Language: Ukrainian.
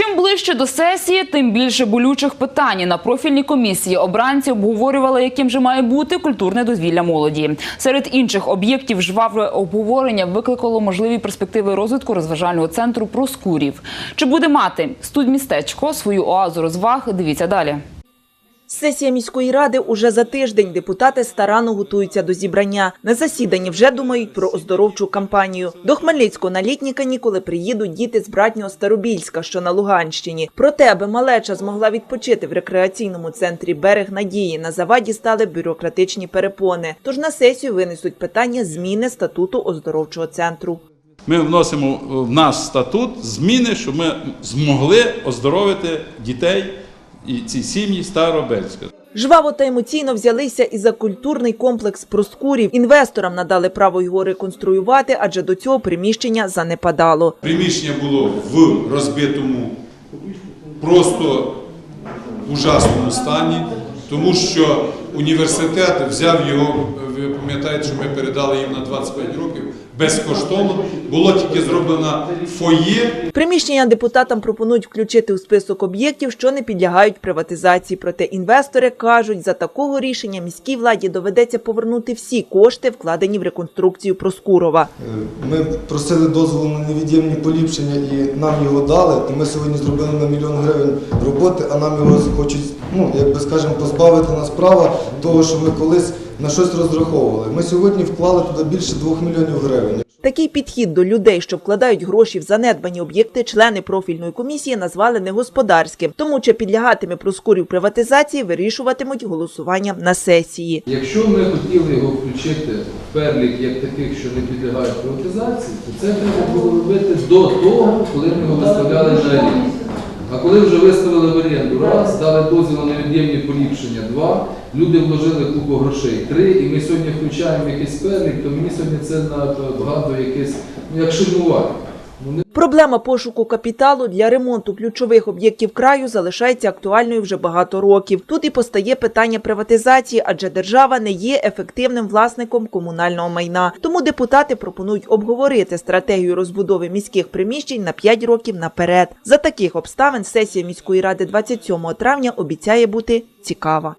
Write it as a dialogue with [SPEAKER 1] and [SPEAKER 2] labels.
[SPEAKER 1] Чим ближче до сесії, тим більше болючих питань. На профільній комісії обранці обговорювали, яким же має бути культурне дозвілля молоді. Серед інших об'єктів жваве обговорення викликало можливі перспективи розвитку розважального центру Проскурів. Чи буде мати студмістечко свою оазу розваг? Дивіться далі.
[SPEAKER 2] Сесія міської ради уже за тиждень. Депутати старанно готуються до зібрання. На засіданні вже думають про оздоровчу кампанію. До Хмельницького на літні канікули приїдуть діти з братнього Старобільська, що на Луганщині. Проте, аби малеча змогла відпочити в рекреаційному центрі Берег Надії, на заваді стали бюрократичні перепони. Тож на сесію винесуть питання зміни статуту оздоровчого центру.
[SPEAKER 3] Ми вносимо в наш статут зміни, щоб ми змогли оздоровити дітей і ці сім'ї Старобельська.
[SPEAKER 2] Жваво та емоційно взялися і за культурний комплекс Проскурів. Інвесторам надали право його реконструювати, адже до цього приміщення занепадало.
[SPEAKER 3] Приміщення було в розбитому, просто ужасному стані, тому що університет взяв його, ви пам'ятаєте, що ми передали їм на 25 років безкоштовно. Було тільки зроблено фоє,
[SPEAKER 2] Приміщення депутатам пропонують включити у список об'єктів, що не підлягають приватизації. Проте інвестори кажуть, за такого рішення міській владі доведеться повернути всі кошти, вкладені в реконструкцію Проскурова.
[SPEAKER 4] Ми просили дозволу на невід'ємні поліпшення і нам його дали. То ми сьогодні зробили на мільйон гривень роботи, а нам його хочуть, ну як би скажемо, позбавити нас права того, що ми колись на щось розраховували. Ми сьогодні вклали туди більше двох мільйонів гривень.
[SPEAKER 2] Такий підхід до людей, що вкладають гроші в занедбані об'єкти, члени профільної комісії назвали негосподарським. Тому чи підлягатиме Проскурів приватизації, вирішуватимуть голосуванням на сесії.
[SPEAKER 5] Якщо ми хотіли його включити в перелік як таких, що не підлягають приватизації, то це треба було робити до того, коли ми його виставляли на оренду. А коли вже виставили в оренду раз, дали дозвіл на невід'ємні поліпшення. Два, люди вложили купу грошей. Три, і ми сьогодні включаємо якийсь перелік, то мені сьогодні це багато якесь, ну як ширмувати.
[SPEAKER 2] Проблема пошуку капіталу для ремонту ключових об'єктів краю залишається актуальною вже багато років. Тут і постає питання приватизації, адже держава не є ефективним власником комунального майна. Тому депутати пропонують обговорити стратегію розбудови міських приміщень на 5 років наперед. За таких обставин сесія міської ради 27 травня обіцяє бути цікава.